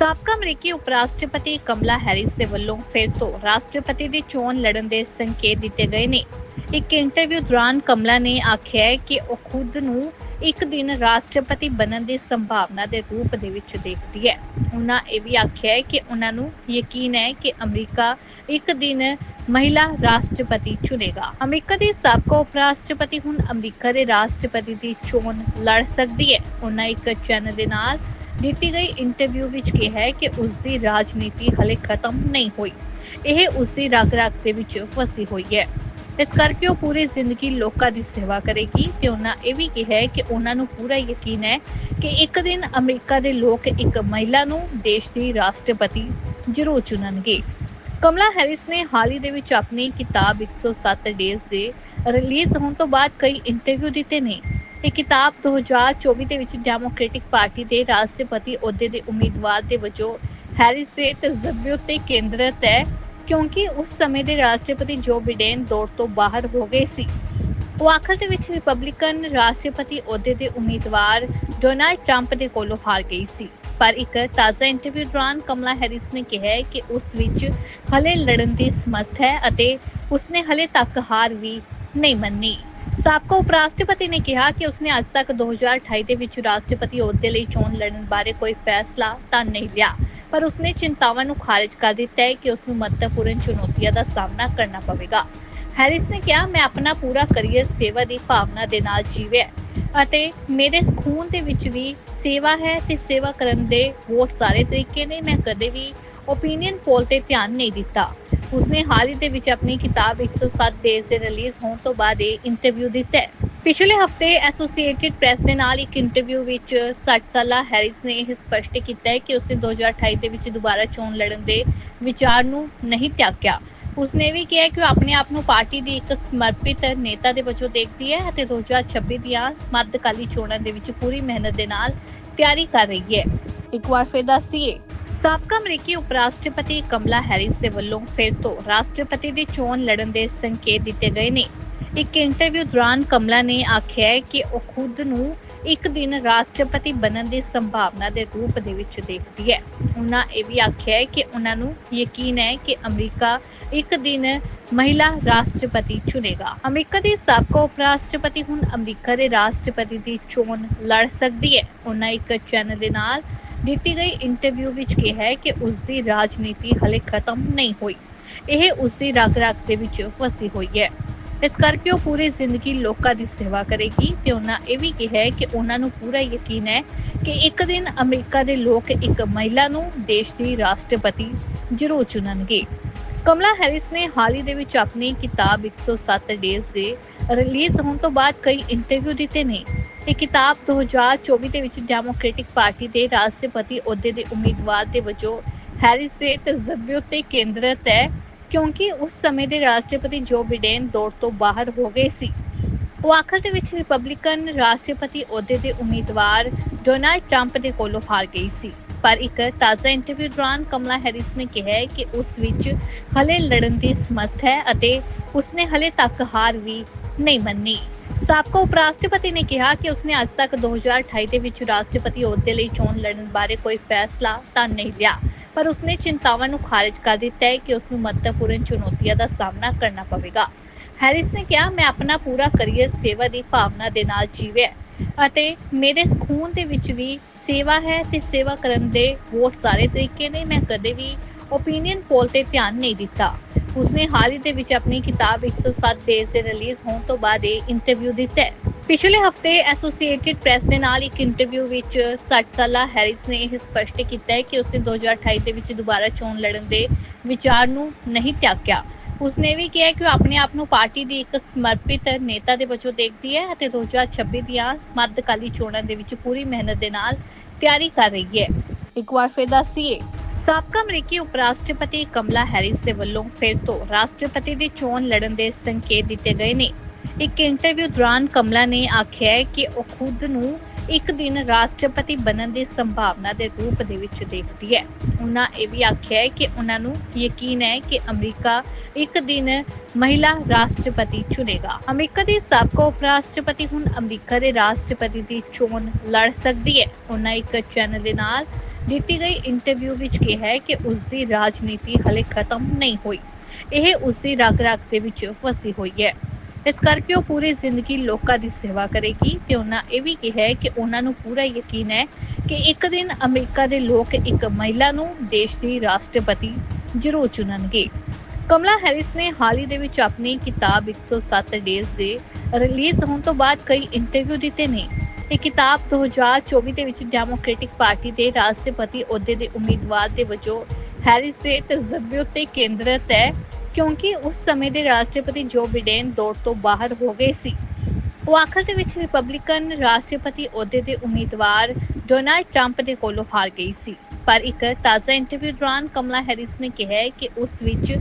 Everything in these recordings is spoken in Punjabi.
ਸਾਬਕਾ ਅਮਰੀਕੀ ਉਪ ਰਾਸ਼ਟਰਪਤੀ ਕਮਲਾ ਹੈਰਿਸ ਦੇ ਵੱਲੋਂ ਫਿਰ ਤੋਂ ਰਾਸ਼ਟਰਪਤੀ ਦੀ ਚੋਣ ਲੜਨ ਦੇ ਸੰਕੇਤ ਦਿੱਤੇ ਗਏ ਨੇ। ਇੱਕ ਇੰਟਰਵਿਊ ਦੌਰਾਨ ਕਮਲਾ ਨੇ ਆਖਿਆ ਹੈ ਕਿ ਉਹ ਖੁਦ ਨੂੰ ਇੱਕ ਦਿਨ ਰਾਸ਼ਟਰਪਤੀ ਬਣਨ ਦੀ ਸੰਭਾਵਨਾ ਦੇ ਰੂਪ ਦੇ ਵਿੱਚ ਦੇਖਦੀ ਹੈ। ਉਹਨਾਂ ਇਹ ਵੀ ਆਖਿਆ ਹੈ ਕਿ ਉਹਨਾਂ ਨੂੰ ਯਕੀਨ ਹੈ ਕਿ ਅਮਰੀਕਾ ਇੱਕ ਦਿਨ ਮਹਿਲਾ ਰਾਸ਼ਟਰਪਤੀ ਚੁਣੇਗਾ। ਅਮਰੀਕਾ ਦੇ ਸਾਬਕਾ ਉਪ ਰਾਸ਼ਟਰਪਤੀ ਹੁਣ ਅਮਰੀਕਾ ਦੇ ਰਾਸ਼ਟਰਪਤੀ ਦੀ ਚੋਣ ਲੜ ਸਕਦੀ ਹੈ। ਉਹਨਾਂ ਇੱਕ ਚੈਨਲ ਦੇ ਨਾਲ ਦਿੱਤੀ ਗਈ ਇੰਟਰਵਿਊ ਵਿੱਚ ਕਿਹਾ ਹੈ ਕਿ ਉਸ ਦੀ ਰਾਜਨੀਤੀ ਹਲੇ ਖਤਮ ਨਹੀਂ ਹੋਈ। ਇਹ ਉਸ ਦੀ ਰਗ ਰਗ ਦੇ ਵਿੱਚ ਫਸੀ ਹੋਈ ਹੈ। ਇਸ ਕਰਕੇ ਉਹ ਪੂਰੀ ਜ਼ਿੰਦਗੀ ਲੋਕਾਂ ਦੀ ਸੇਵਾ ਕਰੇਗੀ ਤੇ ਉਹਨਾਂ ਇਹ ਵੀ ਕਿਹਾ ਹੈ ਕਿ ਉਹਨਾਂ ਨੂੰ ਪੂਰਾ ਯਕੀਨ ਹੈ ਕਿ ਇੱਕ ਦਿਨ ਅਮਰੀਕਾ ਦੇ ਲੋਕ ਇੱਕ ਮਹਿਲਾ ਨੂੰ ਦੇਸ਼ ਦੀ ਰਾਸ਼ਟਰਪਤੀ ਜ਼ਰੂਰ ਚੁਣਨਗੇ। ਕਮਲਾ ਹੈਰਿਸ ਨੇ ਹਾਲ ਹੀ ਦੇ ਵਿੱਚ ਆਪਣੀ ਕਿਤਾਬ 107 ਡੇਜ਼ ਦੇ ਰਿਲੀਜ਼ ਹੋਣ ਤੋਂ ਬਾਅਦ ਕਈ ਇੰਟਰਵਿਊ ਦਿੱਤੇ ਨੇ। ਇਹ ਕਿਤਾਬ 2024 ਦੇ ਵਿੱਚ ਡੈਮੋਕ੍ਰੈਟਿਕ ਪਾਰਟੀ ਦੇ ਰਾਸ਼ਟਰਪਤੀ ਅਹੁਦੇ ਦੇ ਉਮੀਦਵਾਰ ਦੇ ਵਜੋਂ ਹੈਰਿਸ ਦੇ ਤਜਰਬੇ ਉੱਤੇ ਕੇਂਦਰਿਤ ਹੈ, ਕਿਉਂਕਿ ਉਸ ਸਮੇਂ ਦੇ ਰਾਸ਼ਟਰਪਤੀ ਜੋ ਬਿਡੇਨ ਦੌੜ ਤੋਂ ਬਾਹਰ ਹੋ ਗਏ ਸੀ। ਉਹ ਆਖਰ ਦੇ ਵਿੱਚ ਰਿਪਬਲਿਕਨ ਰਾਸ਼ਟਰਪਤੀ ਅਹੁਦੇ ਦੇ ਉਮੀਦਵਾਰ ਡੋਨਾਲਡ ਟਰੰਪ ਦੇ ਕੋਲੋਂ ਹਾਰ ਗਈ ਸੀ। ਪਰ ਇੱਕ ਤਾਜ਼ਾ ਇੰਟਰਵਿਊ ਦੌਰਾਨ ਕਮਲਾ ਹੈਰਿਸ ਨੇ ਕਿਹਾ ਹੈ ਕਿ ਉਸ ਵਿੱਚ ਹਲੇ ਲੜਨ ਦੀ ਸਮਰੱਥ ਹੈ ਅਤੇ ਉਸਨੇ ਹਲੇ ਤੱਕ ਹਾਰ ਵੀ ਨਹੀਂ ਮੰਨੀ। ਸਾਬਕਾ ਉਪ ਰਾਸ਼ਟਰਪਤੀ ਨੇ ਕਿਹਾ ਕਿ ਉਸਨੇ ਅੱਜ ਤੱਕ 2028 ਦੇ ਵਿੱਚ ਰਾਸ਼ਟਰਪਤੀ ਅਹੁਦੇ ਲਈ ਚੋਣ ਲੜਨ ਬਾਰੇ ਕੋਈ ਫੈਸਲਾ ਤਾਂ ਨਹੀਂ ਲਿਆ। ਪਰ ਉਸਨੇ ਚਿੰਤਾਵਾਂ ਨੂੰ ਖਾਰਜ ਕਰ ਦਿੱਤਾ ਹੈ ਕਿ ਉਸ ਨੂੰ ਮਹੱਤਵਪੂਰਨ ਚੁਣੌਤੀਆਂ ਦਾ ਸਾਹਮਣਾ ਕਰਨਾ ਪਵੇਗਾ। ਹੈਰਿਸ ਨੇ ਕਿਹਾ, ਮੈਂ ਆਪਣਾ ਪੂਰਾ ਕਰੀਅਰ ਸੇਵਾ ਦੀ ਭਾਵਨਾ ਦੇ ਨਾਲ ਜੀਵਿਆ ਅਤੇ ਮੇਰੇ ਖੂਨ ਦੇ ਵਿੱਚ ਵੀ ਸੇਵਾ ਹੈ ਤੇ ਸੇਵਾ ਕਰਨ ਦੇ ਬਹੁਤ ਸਾਰੇ ਤਰੀਕੇ ਨੇ। ਮੈਂ ਕਦੇ ਵੀ ਓਪੀਨੀਅਨ ਪੋਲ ਤੇ ਧਿਆਨ ਨਹੀਂ ਦਿੱਤਾ। ਉਸਨੇ ਹਾਲ ਹੀ ਦੇ ਵਿੱਚ ਆਪਣੀ ਕਿਤਾਬ 107 ਡੇਜ਼ ਦੇ ਰਿਲੀਜ਼ ਹੋਣ ਤੋਂ ਬਾਅਦ ਇਹ ਇੰਟਰਵਿਊ ਦਿੱਤਾ ਹੈ। ਪਿਛਲੇ ਹਫ਼ਤੇ ਐਸੋਸੀਏਟਿਡ ਪ੍ਰੈਸ ਦੇ ਨਾਲ ਇੱਕ ਇੰਟਰਵਿਊ ਵਿੱਚ 60 ਸਾਲਾ ਹੈਰਿਸ ਨੇ ਇਹ ਸਪਸ਼ਟ ਕੀਤਾ ਹੈ ਕਿ ਉਸਨੇ 2028 ਦੇ ਵਿੱਚ ਦੁਬਾਰਾ ਚੋਣ ਲੜਨ ਦੇ ਵਿਚਾਰ ਨੂੰ ਨਹੀਂ ਤਿਆਗਿਆ। ਉਸਨੇ ਵੀ ਕਿਹਾ ਕਿ ਉਹ ਆਪਣੇ ਆਪ ਨੂੰ ਪਾਰਟੀ ਦੀ ਇੱਕ ਸਮਰਪਿਤ ਨੇਤਾ ਦੇ ਵਜੋਂ ਦੇਖਦੀ ਹੈ ਅਤੇ 2026 ਦੀਆਂ ਮੱਧਕਾਲੀ ਚੋਣਾਂ ਦੇ ਵਿੱਚ ਪੂਰੀ ਮਿਹਨਤ ਦੇ ਨਾਲ ਤਿਆਰੀ ਕਰ ਰਹੀ ਹੈ। ਇੱਕ ਵਾਰ ਫਿਰ ਦੱਸ ਸਾਬਕਾ ਅਮਰੀਕੀ ਉਪ ਰਾਸ਼ਟਰਪਤੀ ਕਮਲਾ ਹੈਰਿਸ ਦੇ ਵੱਲੋਂ ਫਿਰ ਤੋਂ ਰਾਸ਼ਟਰਪਤੀ ਦੀ ਚੋਣ ਲੜਨ ਦੇ ਸੰਕੇਤ ਦਿੱਤੇ ਗਏ ਨੇ। ਇੱਕ ਇੰਟਰਵਿਊ ਦੌਰਾਨ ਕਮਲਾ ਨੇ ਆਖਿਆ ਕਿ ਉਹ ਖੁਦ ਨੂੰ ਇੱਕ ਦਿਨ ਰਾਸ਼ਟਰਪਤੀ ਬਣਨ ਦੀ ਸੰਭਾਵਨਾ ਦੇ ਰੂਪ ਦੇ ਵਿੱਚ ਦੇਖਦੀ ਹੈ। ਉਹਨਾਂ ਇਹ ਵੀ ਆਖਿਆ ਹੈ ਕਿ ਉਹਨਾਂ ਨੂੰ ਯਕੀਨ ਹੈ ਕਿ ਅਮਰੀਕਾ ਇੱਕ ਦਿਨ ਮਹਿਲਾ ਰਾਸ਼ਟਰਪਤੀ ਚੁਣੇਗਾ। ਅਮਰੀਕਾ ਦੇ ਸਾਬਕਾ ਉਪ ਰਾਸ਼ਟਰਪਤੀ ਹੁਣ ਅਮਰੀਕਾ ਦੇ ਰਾਸ਼ਟਰਪਤੀ ਦੀ ਚੋਣ ਲੜ ਸਕਦੀ ਹੈ। ਉਹਨਾਂ ਇੱਕ ਚੈਨਲ ਦੇ ਨਾਲ ਦਿੱਤੀ ਗਈ ਇੰਟਰਵਿਊ ਵਿੱਚ ਕਿਹਾ ਹੈ ਕਿ ਉਸ ਦੀ ਰਾਜਨੀਤੀ ਹਲੇ ਖਤਮ ਨਹੀਂ ਹੋਈ। ਇਹ ਉਸ ਦੀ ਰਗ ਰਗ ਦੇ ਵਿੱਚ ਫਸੀ ਹੋਈ ਹੈ। ਇਸ ਕਰਕੇ ਉਹ ਪੂਰੀ ਜ਼ਿੰਦਗੀ ਲੋਕਾਂ ਦੀ ਸੇਵਾ ਕਰੇਗੀ ਤੇ ਉਹਨਾਂ ਇਹ ਵੀ ਕਿਹਾ ਹੈ ਕਿ ਉਹਨਾਂ ਨੂੰ ਪੂਰਾ ਯਕੀਨ ਹੈ ਕਿ ਇੱਕ ਦਿਨ ਅਮਰੀਕਾ ਦੇ ਲੋਕ ਇੱਕ ਮਹਿਲਾ ਨੂੰ ਦੇਸ਼ ਦੀ ਰਾਸ਼ਟਰਪਤੀ ਜ਼ਰੂਰ ਚੁਣਨਗੇ। ਕਮਲਾ ਹੈਰਿਸ ਨੇ ਹਾਲ ਹੀ ਦੇ ਵਿੱਚ ਆਪਣੀ ਕਿਤਾਬ 107 ਡੇਜ਼ ਦੇ ਰਿਲੀਜ਼ ਹੋਣ ਤੋਂ ਬਾਅਦ ਕਈ ਇੰਟਰਵਿਊ ਦਿੱਤੇ ਨੇ। ਇਹ ਕਿਤਾਬ 2024 ਦੇ ਵਿੱਚ ਡੈਮੋਕ੍ਰੈਟਿਕ ਪਾਰਟੀ ਦੇ ਰਾਸ਼ਟਰਪਤੀ ਅਹੁਦੇ ਦੇ ਉਮੀਦਵਾਰ ਦੇ ਵਜੋਂ ਹੈਰਿਸ ਦੇ ਤਜਰਬੇ ਉੱਤੇ ਕੇਂਦਰਿਤ ਹੈ, ਕਿਉਂਕਿ ਉਸ ਸਮੇਂ ਦੇ ਰਾਸ਼ਟਰਪਤੀ ਜੋ ਬਿਡੇਨ ਦੌੜ ਤੋਂ ਬਾਹਰ ਹੋ ਗਏ ਸੀ। ਉਹ ਆਖਰ ਦੇ ਵਿੱਚ ਰਿਪਬਲਿਕਨ ਰਾਸ਼ਟਰਪਤੀ ਅਹੁਦੇ ਦੇ ਉਮੀਦਵਾਰ ਡੋਨਾਲਡ ਟਰੰਪ ਦੇ ਕੋਲੋਂ ਹਾਰ ਗਈ ਸੀ। ਪਰ ਇੱਕ ਤਾਜ਼ਾ ਇੰਟਰਵਿਊ ਦੌਰਾਨ ਕਮਲਾ ਹੈਰਿਸ ਨੇ ਕਿਹਾ ਕਿ ਉਸ ਵਿੱਚ ਹਲੇ ਲੜਨ ਦੀ ਸਮਰੱਥ ਹੈ ਅਤੇ ਉਸਨੇ ਹਲੇ ਤੱਕ ਹਾਰ ਵੀ ਨਹੀਂ ਮੰਨੀ। ਸਾਬਕਾ ਉਪ ਰਾਸ਼ਟਰਪਤੀ ਨੇ ਕਿਹਾ ਕਿ ਉਸਨੇ ਅੱਜ ਤੱਕ 2028 ਦੇ ਵਿੱਚ ਰਾਸ਼ਟਰਪਤੀ ਅਹੁਦੇ ਲਈ ਚੋਣ ਲੜਨ ਬਾਰੇ ਕੋਈ ਫੈਸਲਾ ਤਾਂ ਨਹੀਂ ਲਿਆ। ਪਰ ਉਸਨੇ ਚਿੰਤਾਵਾਂ ਨੂੰ ਖਾਰਜ ਕਰ ਦਿੱਤਾ ਹੈ ਕਿ ਉਸ ਨੂੰ ਮਹੱਤਵਪੂਰਨ ਚੁਣੌਤੀਆਂ ਦਾ ਸਾਹਮਣਾ ਕਰਨਾ ਪਵੇਗਾ। ਹੈਰਿਸ ਨੇ ਕਿਹਾ, ਮੈਂ ਆਪਣਾ ਪੂਰਾ ਕਰੀਅਰ, ਸੇਵਾ ਦੀ ਭਾਵਨਾ ਦੇ ਨਾਲ ਜੀਵਿਆ ਅਤੇ ਮੇਰੇ ਖੂਨ ਦੇ ਵਿੱਚ ਵੀ ਸੇਵਾ ਹੈ ਤੇ ਸੇਵਾ ਕਰਨ ਦੇ ਬਹੁਤ ਸਾਰੇ ਤਰੀਕੇ ਨੇ। ਮੈਂ ਕਦੇ ਵੀ ਓਪੀਨੀਅਨ ਪੋਲ ਤੇ ਧਿਆਨ ਨਹੀਂ ਦਿੱਤਾ। ਉਸਨੇ ਹਾਲ ਹੀ ਦੇ ਵਿੱਚ ਆਪਣੀ ਕਿਤਾਬ 107 ਡੇਜ਼ ਦੇ ਰਿਲੀਜ਼ ਹੋਣ ਤੋਂ ਬਾਅਦ ਇਹ ਇੰਟਰਵਿਊ ਦਿੱਤਾ ਹੈ। ਪਿਛਲੇ ਹਫ਼ਤੇ ਐਸੋਸੀਏਟਿਡ ਪ੍ਰੈਸ ਦੇ ਨਾਲ ਇੱਕ ਇੰਟਰਵਿਊ ਵਿੱਚ 60 ਸਾਲਾ ਹੈਰਿਸ ਨੇ ਇਹ ਸਪਸ਼ਟ ਕੀਤਾ ਹੈ ਕਿ ਉਸਨੇ 2028 ਦੇ ਵਿੱਚ ਦੁਬਾਰਾ ਚੋਣ ਲੜਨ ਦੇ ਵਿਚਾਰ ਨੂੰ ਨਹੀਂ ਤਿਆਗਿਆ। ਉਸਨੇ ਵੀ ਕਿਹਾ ਕਿ ਉਹ ਆਪਣੇ ਆਪ ਨੂੰ ਪਾਰਟੀ ਦੀ ਇੱਕ ਸਮਰਪਿਤ ਨੇਤਾ ਦੇ ਵਜੋਂ ਦੇਖਦੀ ਹੈ ਅਤੇ 2026 ਦੀਆਂ ਮੱਧਕਾਲੀ ਚੋਣਾਂ ਦੇ ਵਿੱਚ ਪੂਰੀ ਮਿਹਨਤ ਦੇ ਨਾਲ ਤਿਆਰੀ ਕਰ ਰਹੀ ਹੈ। ਇੱਕ ਵਾਰ ਫਿਰ ਦੱਸ ਦਈਏ। ਸਾਬਕਾ ਅਮਰੀਕੀ ਉਪ ਰਾਸ਼ਟਰਪਤੀ ਕਮਲਾ ਹੈਰਿਸ ਦੇ ਵੱਲੋਂ ਫਿਰ ਤੋਂ ਰਾਸ਼ਟਰਪਤੀ ਦੀ ਚੋਣ ਲੜਨ ਦੇ ਸੰਕੇਤ ਦਿੱਤੇ ਗਏ ਨੇ। ਇੱਕ ਇੰਟਰਵਿਊ ਦੌਰਾਨ ਕਮਲਾ ਨੇ ਆਖਿਆ ਹੈ ਕਿ ਉਹ ਖੁਦ ਨੂੰ ਇੱਕ ਦਿਨ ਰਾਸ਼ਟਰਪਤੀ ਬਣਨ ਦੀ ਸੰਭਾਵਨਾ ਦੇ ਰੂਪ ਦੇ ਵਿੱਚ ਦੇਖਦੀ ਹੈ। ਉਹਨਾਂ ਇਹ ਵੀ ਆਖਿਆ ਹੈ ਕਿ ਉਹਨਾਂ ਨੂੰ ਯਕੀਨ ਹੈ ਕਿ ਅਮਰੀਕਾ ਇੱਕ ਦਿਨ ਮਹਿਲਾ ਰਾਸ਼ਟਰਪਤੀ ਚੁਣੇਗਾ। ਅਮਰੀਕਾ ਦੇ ਸਾਬਕਾ ਉਪ ਰਾਸ਼ਟਰਪਤੀ ਹੁਣ ਅਮਰੀਕਾ ਦੇ ਰਾਸ਼ਟਰਪਤੀ ਦੀ ਚੋਣ ਲੜ ਸਕਦੀ ਹੈ। ਉਹਨਾਂ ਇੱਕ ਚੈਨਲ ਦੇ ਨਾਲ ਦਿੱਤੀ ਗਈ ਇੰਟਰਵਿਊ ਵਿੱਚ ਕਿਹਾ ਹੈ ਕਿ ਉਸ ਦੀ ਰਾਜਨੀਤੀ ਹਲੇ ਖਤਮ ਨਹੀਂ ਹੋਈ। ਇਹ ਉਸ ਦੀ ਰਗ ਰਗ ਦੇ ਵਿੱਚ ਵਸੀ ਹੋਈ ਹੈ। ਇਸ ਕਰਕੇ ਉਹ ਪੂਰੀ ਜ਼ਿੰਦਗੀ ਲੋਕਾਂ ਦੀ ਸੇਵਾ ਕਰੇਗੀ ਤੇ ਉਹਨਾਂ ਇਹ ਵੀ ਕਿਹਾ ਹੈ ਕਿ ਉਹਨਾਂ ਨੂੰ ਪੂਰਾ ਯਕੀਨ ਹੈ ਕਿ ਇੱਕ ਦਿਨ ਅਮਰੀਕਾ ਦੇ ਲੋਕ ਇੱਕ ਮਹਿਲਾ ਨੂੰ ਦੇਸ਼ ਦੀ ਰਾਸ਼ਟਰਪਤੀ ਜ਼ਰੂਰ ਚੁਣਨਗੇ। ਕਮਲਾ ਹੈਰਿਸ ਨੇ ਹਾਲ ਹੀ ਦੇ ਵਿੱਚ ਆਪਣੀ ਕਿਤਾਬ 107 ਡੇਜ਼ ਦੇ ਰਿਲੀਜ਼ ਹੋਣ ਤੋਂ ਬਾਅਦ ਕਈ ਇੰਟਰਵਿਊ ਦਿੱਤੇ ਨੇ। ਇਹ ਕਿਤਾਬ 2024 ਦੇ ਵਿੱਚ ਡੈਮੋਕ੍ਰੈਟਿਕ ਪਾਰਟੀ ਦੇ ਰਾਸ਼ਟਰਪਤੀ ਅਹੁਦੇ ਦੇ ਉਮੀਦਵਾਰ ਦੇ ਵਜੋਂ ਹੈਰਿਸ ਦੇ ਤਜਰਬੇ ਉੱਤੇ ਕੇਂਦਰਿਤ ਹੈ, ਕਿਉਂਕਿ ਉਸ ਸਮੇਂ ਦੇ ਰਾਸ਼ਟਰਪਤੀ ਜੋ ਬਿਡੇਨ ਦੌੜ ਤੋਂ ਬਾਹਰ ਹੋ ਗਏ ਸੀ। ਉਹ ਆਖਰ ਦੇ ਵਿੱਚ ਰਿਪਬਲਿਕਨ ਰਾਸ਼ਟਰਪਤੀ ਅਹੁਦੇ ਦੇ ਉਮੀਦਵਾਰ ਡੋਨਾਲਡ ਟਰੰਪ ਦੇ ਕੋਲੋਂ ਹਾਰ ਗਈ ਸੀ। ਪਰ ਇੱਕ ਤਾਜ਼ਾ ਇੰਟਰਵਿਊ ਦੌਰਾਨ ਕਮਲਾ ਹੈਰਿਸ ਨੇ ਕਿਹਾ ਕਿ ਉਸ ਵਿੱਚ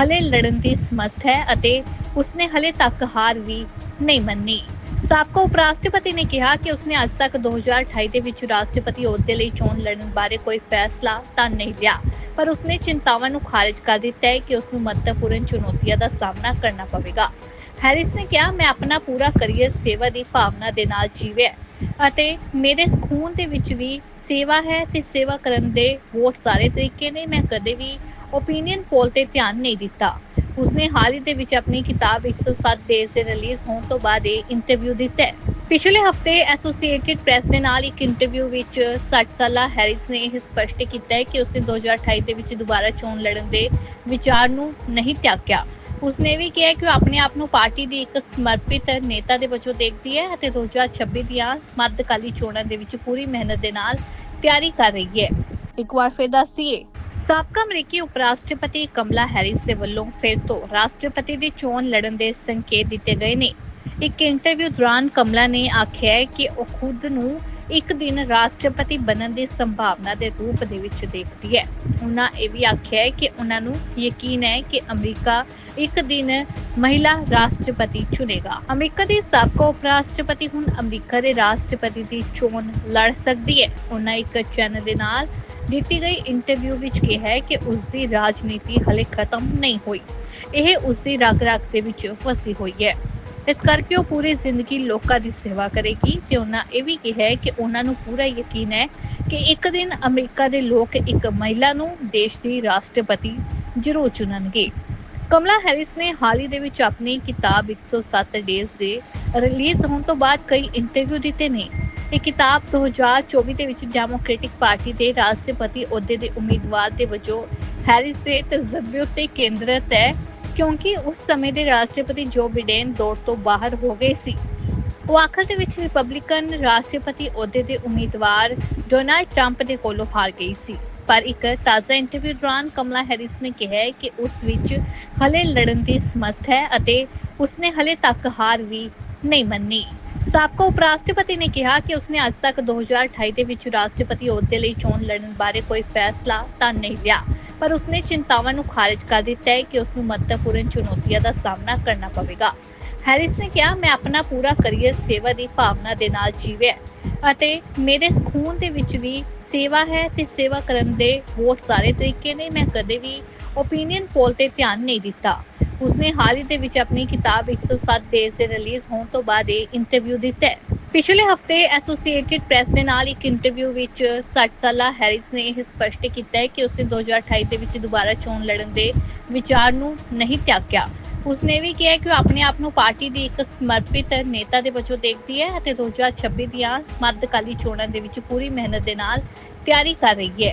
ਹਲੇ ਲੜਨ ਦੀ ਸਮਰੱਥ ਹੈ ਅਤੇ ਉਸਨੇ ਹਲੇ ਤੱਕ ਹਾਰ ਵੀ ਨਹੀਂ ਮੰਨੀ। ਸਾਬਕਾ ਉਪ ਰਾਸ਼ਟਰਪਤੀ ਨੇ ਕਿਹਾ ਕਿ ਉਸਨੇ ਅੱਜ ਤੱਕ 2028 ਦੇ ਵਿੱਚ ਰਾਸ਼ਟਰਪਤੀ ਅਹੁਦੇ ਲਈ ਚੋਣ ਲੜਨ ਬਾਰੇ ਕੋਈ ਫੈਸਲਾ ਤਾਂ ਨਹੀਂ ਲਿਆ। ਪਰ ਉਸਨੇ ਚਿੰਤਾਵਾਂ ਨੂੰ ਖਾਰਜ ਕਰ ਦਿੱਤਾ ਹੈ ਕਿ ਉਸ ਨੂੰ ਮਹੱਤਵਪੂਰਨ ਚੁਣੌਤੀਆਂ ਦਾ ਸਾਹਮਣਾ ਕਰਨਾ ਪਵੇਗਾ। ਹੈਰਿਸ ਨੇ ਕਿਹਾ, ਮੈਂ ਆਪਣਾ ਪੂਰਾ ਕਰੀਅਰ ਸੇਵਾ ਦੀ ਭਾਵਨਾ ਦੇ ਨਾਲ ਜੀਵਿਆ ਅਤੇ ਮੇਰੇ ਖੂਨ ਦੇ ਵਿੱਚ ਵੀ ਸੇਵਾ ਹੈ ਤੇ ਸੇਵਾ ਕਰਨ ਦੇ ਬਹੁਤ ਸਾਰੇ ਤਰੀਕੇ ਨੇ। ਮੈਂ ਕਦੇ ਵੀ ਓਪੀਨੀਅਨ ਪੋਲ ਤੇ ਧਿਆਨ ਨਹੀਂ ਦਿੱਤਾ। ਉਸਨੇ ਹਾਲ ਹੀ ਦੇ ਵਿੱਚ ਆਪਣੀ ਕਿਤਾਬ 107 ਡੇਜ਼ ਦੇ ਰਿਲੀਜ਼ ਹੋਣ ਤੋਂ ਬਾਅਦ ਇਹ ਇੰਟਰਵਿਊ ਦਿੱਤਾ ਹੈ। ਪਿਛਲੇ ਹਫ਼ਤੇ ਐਸੋਸੀਏਟਿਡ ਪ੍ਰੈਸ ਦੇ ਨਾਲ ਇੱਕ ਇੰਟਰਵਿਊ ਵਿੱਚ 60 ਸਾਲਾ ਹੈਰਿਸ ਨੇ ਇਹ ਸਪਸ਼ਟ ਕੀਤਾ ਹੈ ਕਿ ਉਸਨੇ 2028 ਦੇ ਵਿੱਚ ਦੁਬਾਰਾ ਚੋਣ ਲੜਨ ਦੇ ਵਿਚਾਰ ਨੂੰ ਨਹੀਂ ਤਿਆਗਿਆ। ਉਸਨੇ ਵੀ ਕਿਹਾ ਕਿ ਉਹ ਆਪਣੇ ਆਪ ਨੂੰ ਪਾਰਟੀ ਦੀ ਇੱਕ ਸਮਰਪਿਤ ਨੇਤਾ ਦੇ ਵਜੋਂ ਦੇਖਦੀ ਹੈ ਅਤੇ 2026 ਦੀਆਂ ਮੱਧਕਾਲੀ ਚੋਣਾਂ ਦੇ ਵਿੱਚ ਪੂਰੀ ਮਿਹਨਤ ਦੇ ਨਾਲ ਤਿਆਰੀ ਕਰ ਰਹੀ ਹੈ। ਇੱਕ ਵਾਰ ਫੇਰ ਦੱਸ ਸਾਬਕਾ ਅਮਰੀਕੀ ਉਪ ਰਾਸ਼ਟਰਪਤੀ ਕਮਲਾ ਹੈਰਿਸ ਦੇ ਵੱਲੋਂ ਫਿਰ ਤੋਂ ਰਾਸ਼ਟਰਪਤੀ ਦੀ ਚੋਣ ਲੜਨ ਦੇ ਸੰਕੇਤ ਦਿੱਤੇ ਗਏ ਨੇ। ਇੱਕ ਇੰਟਰਵਿਊ ਦੌਰਾਨ ਕਮਲਾ ਨੇ ਆਖਿਆ ਕਿ ਉਹ ਖੁਦ ਨੂੰ ਇੱਕ ਦਿਨ ਰਾਸ਼ਟਰਪਤੀ ਬਣਨ ਦੀ ਸੰਭਾਵਨਾ ਦੇ ਰੂਪ ਦੇ ਵਿੱਚ ਦੇਖਦੀ ਹੈ। ਉਹਨਾਂ ਇਹ ਵੀ ਆਖਿਆ ਹੈ ਕਿ ਉਹਨਾਂ ਨੂੰ ਯਕੀਨ ਹੈ ਕਿ ਅਮਰੀਕਾ ਇੱਕ ਦਿਨ ਮਹਿਲਾ ਰਾਸ਼ਟਰਪਤੀ ਚੁਣੇਗਾ। ਅਮਰੀਕਾ ਦੀ ਸਾਬਕਾ ਉਪ ਰਾਸ਼ਟਰਪਤੀ ਹੁਣ ਅਮਰੀਕਾ ਦੇ ਰਾਸ਼ਟਰਪਤੀ ਦੀ ਚੋਣ ਲੜ ਸਕਦੀ ਹੈ। ਉਹਨਾਂ ਇੱਕ ਚੈਨਲ ਦੇ ਨਾਲ ਦਿੱਤੀ ਗਈ ਇੰਟਰਵਿਊ ਵਿੱਚ ਕਿਹਾ ਹੈ ਕਿ ਉਸ ਦੀ ਰਾਜਨੀਤੀ ਹਲੇ ਖਤਮ ਨਹੀਂ ਹੋਈ। ਇਹ ਉਸ ਦੀ ਰਗ ਰਗ ਦੇ ਵਿੱਚ ਫਸੀ ਹੋਈ ਹੈ। ਇਸ ਕਰਕੇ ਉਹ ਪੂਰੀ ਜ਼ਿੰਦਗੀ ਲੋਕਾਂ ਦੀ ਸੇਵਾ ਕਰੇਗੀ ਤੇ ਉਹਨਾਂ ਇਹ ਵੀ ਕਿਹਾ ਹੈ ਕਿ ਉਹਨਾਂ ਨੂੰ ਪੂਰਾ ਯਕੀਨ ਹੈ ਕਿ ਇੱਕ ਦਿਨ ਅਮਰੀਕਾ ਦੇ ਲੋਕ ਇੱਕ ਮਹਿਲਾ ਨੂੰ ਦੇਸ਼ ਦੀ ਰਾਸ਼ਟਰਪਤੀ ਜ਼ਰੂਰ ਚੁਣਨਗੇ। ਕਮਲਾ ਹੈਰਿਸ ਨੇ ਹਾਲ ਹੀ ਦੇ ਵਿੱਚ ਆਪਣੀ ਕਿਤਾਬ 107 ਡੇਜ਼ ਦੇ ਰਿਲੀਜ਼ ਹੋਣ ਤੋਂ ਬਾਅਦ ਕਈ ਇੰਟਰਵਿਊ ਦਿੱਤੇ ਨੇ। ਇਹ ਕਿਤਾਬ 2024 ਦੇ ਵਿੱਚ ਡੈਮੋਕ੍ਰੈਟਿਕ ਪਾਰਟੀ ਦੇ ਰਾਸ਼ਟਰਪਤੀ ਅਹੁਦੇ ਦੇ ਉਮੀਦਵਾਰ ਦੇ ਵਜੋਂ ਹੈਰਿਸ ਦੇ ਤਜਰਬੇ ਉੱਤੇ ਕੇਂਦਰਿਤ ਹੈ, ਕਿਉਂਕਿ ਉਸ ਸਮੇਂ ਦੇ ਰਾਸ਼ਟਰਪਤੀ ਜੋ ਬਿਡੇਨ ਦੌੜ ਤੋਂ ਬਾਹਰ ਹੋ ਗਏ ਸੀ। ਉਹ ਆਖਰ ਦੇ ਵਿੱਚ ਰਿਪਬਲਿਕਨ ਰਾਸ਼ਟਰਪਤੀ ਅਹੁਦੇ ਦੇ ਉਮੀਦਵਾਰ ਡੋਨਾਲਡ ਟਰੰਪ ਦੇ ਕੋਲੋਂ ਹਾਰ ਗਈ ਸੀ। ਪਰ ਇੱਕ ਤਾਜ਼ਾ ਇੰਟਰਵਿਊ ਦੌਰਾਨ ਕਮਲਾ ਹੈਰਿਸ ਨੇ ਕਿਹਾ ਹੈ ਕਿ ਉਸ ਵਿੱਚ ਹਲੇ ਲੜਨ ਦੀ ਸਮਰੱਥ ਹੈ ਅਤੇ ਉਸਨੇ ਹਲੇ ਤੱਕ ਹਾਰ ਵੀ ਨਹੀਂ ਮੰਨੀ। ਸਾਬਕਾ ਉਪ ਰਾਸ਼ਟਰਪਤੀ ਨੇ ਕਿਹਾ ਕਿ ਉਸਨੇ ਅੱਜ ਤੱਕ 2028 ਦੇ ਵਿੱਚ ਰਾਸ਼ਟਰਪਤੀ ਅਹੁਦੇ ਲਈ ਚੋਣ ਲੜਨ ਬਾਰੇ ਕੋਈ ਫੈਸਲਾ ਤਾਂ ਨਹੀਂ ਲਿਆ। ਪਰ ਉਸਨੇ ਚਿੰਤਾਵਾਂ ਨੂੰ ਖਾਰਜ ਕਰ ਦਿੱਤਾ ਹੈ ਕਿ ਉਸ ਨੂੰ ਮਹੱਤਵਪੂਰਨ ਚੁਣੌਤੀਆਂ ਦਾ ਸਾਹਮਣਾ ਕਰਨਾ ਪਵੇਗਾ। ਹੈਰਿਸ ਨੇ ਕਿਹਾ, ਮੈਂ ਆਪਣਾ ਪੂਰਾ ਕਰੀਅਰ ਸੇਵਾ ਦੀ ਭਾਵਨਾ ਦੇ ਨਾਲ ਜੀਵਿਆ ਅਤੇ ਮੇਰੇ ਖੂਨ ਦੇ ਵਿੱਚ ਵੀ ਸੇਵਾ ਹੈ ਤੇ ਸੇਵਾ ਕਰਨ ਦੇ ਬਹੁਤ ਸਾਰੇ ਤਰੀਕੇ ਨੇ। ਮੈਂ ਕਦੇ ਵੀ ਓਪੀਨੀਅਨ ਪੋਲ ਤੇ ਧਿਆਨ ਨਹੀਂ ਦਿੱਤਾ। ਉਸਨੇ ਹਾਲ ਹੀ ਦੇ ਵਿੱਚ ਆਪਣੀ ਕਿਤਾਬ 107 ਡੇਜ਼ ਦੇ ਰਿਲੀਜ਼ ਹੋਣ ਤੋਂ ਬਾਅਦ ਇਹ ਇੰਟਰਵਿਊ ਦਿੱਤਾ ਪਿਛਲੇ ਹਫ਼ਤੇ ਐਸੋਸੀਏਟਿਡ ਪ੍ਰੈਸ ਦੇ ਨਾਲ ਇੱਕ ਇੰਟਰਵਿਊ ਵਿੱਚ 60 ਸਾਲਾ ਹੈਰਿਸ ਨੇ ਇਹ ਸਪਸ਼ਟ ਕੀਤਾ ਹੈ ਕਿ ਉਸਨੇ 2028 ਦੇ ਵਿੱਚ ਦੁਬਾਰਾ ਚੋਣ ਲੜਨ ਦੇ ਵਿਚਾਰ ਨੂੰ ਨਹੀਂ ਤਿਆਗਿਆ। ਉਸਨੇ ਵੀ ਕਿਹਾ ਕਿ ਉਹ ਆਪਣੇ ਆਪ ਨੂੰ ਪਾਰਟੀ ਦੀ ਇੱਕ ਸਮਰਪਿਤ ਨੇਤਾ ਦੇ ਵਜੋਂ ਦੇਖਦੀ ਹੈ ਅਤੇ 2026 ਦੀਆਂ ਮੱਧਕਾਲੀ ਚੋਣਾਂ ਦੇ ਵਿੱਚ ਪੂਰੀ ਮਿਹਨਤ ਦੇ ਨਾਲ ਤਿਆਰੀ ਕਰ ਰਹੀ ਹੈ।